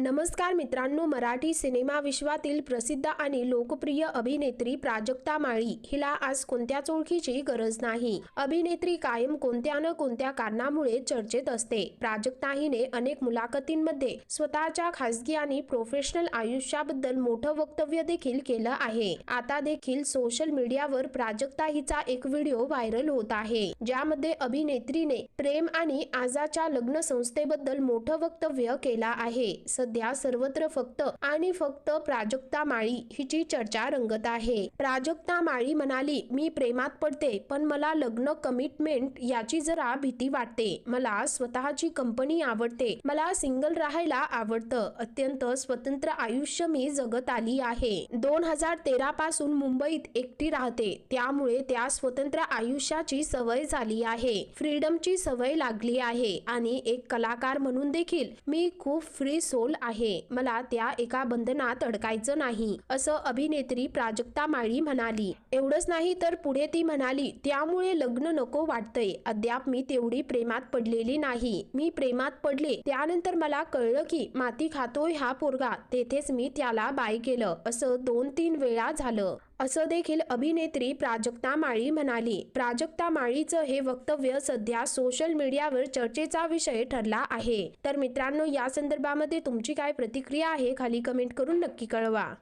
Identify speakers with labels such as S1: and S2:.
S1: नमस्कार मित्रांनो मराठी सिनेमा विश्वातील प्रसिद्ध आणि लोकप्रिय अभिनेत्री प्राजक्ता माळी हिला आज कोणत्याच ओळखीची गरज नाही. अभिनेत्री कायम कोणत्या न कोणत्या कारणामुळे चर्चेत असते. प्राजक्ता हिने अनेक मुलाखतींमध्ये स्वतःच्या खासगी आणि प्रोफेशनल आयुष्याबद्दल मोठं वक्तव्य देखील केलं आहे. आता देखील सोशल मीडियावर प्राजक्ता हिचा एक व्हिडिओ व्हायरल होत आहे ज्यामध्ये अभिनेत्रीने प्रेम आणि आजाच्या लग्न संस्थेबद्दल मोठं वक्तव्य केलं आहे. सध्या सर्वत्र फक्त आणि फक्त प्राजक्ता माळी हिची चर्चा रंगत आहे. प्राजक्ता माळी म्हणाली मी प्रेमात पडते पण मला लग्न कमिटमेंट याची जरा भीती वाटते. मला स्वतःची कंपनी आवडते. मला सिंगल राहायला आवडतं. अत्यंत स्वतंत्र आयुष्य मी जगत आली आहे. दोन हजार तेरा पासून मुंबईत एकटी राहते. त्यामुळे त्या स्वतंत्र आयुष्याची सवय झाली आहे. फ्रीडमची सवय लागली आहे. आणि एक कलाकार म्हणून देखील मी खूप फ्री सोल आहे. मला त्या एका बंधनात अडकायचं नाही असं अभिनेत्री प्राजक्ता माळी म्हणाली. एवढंच नाही तर पुढे ती म्हणाली त्यामुळे लग्न नको वाटतंय. अद्याप मी तेवढी प्रेमात पडलेली नाही. मी प्रेमात पडले त्यानंतर मला कळलं की माती खातोय हा पोरगा. तेथेच मी त्याला बाय केलं. असं दोन तीन वेळा झालं. असं देखील अभिनेत्री प्राजक्ता माळी म्हणाली. प्राजक्ता माळीचं हे वक्तव्य सध्या सोशल मीडियावर चर्चेचा विषय ठरला आहे. तर मित्रांनो या संदर्भामध्ये तुमची काय प्रतिक्रिया आहे खाली कमेंट करून नक्की कळवा.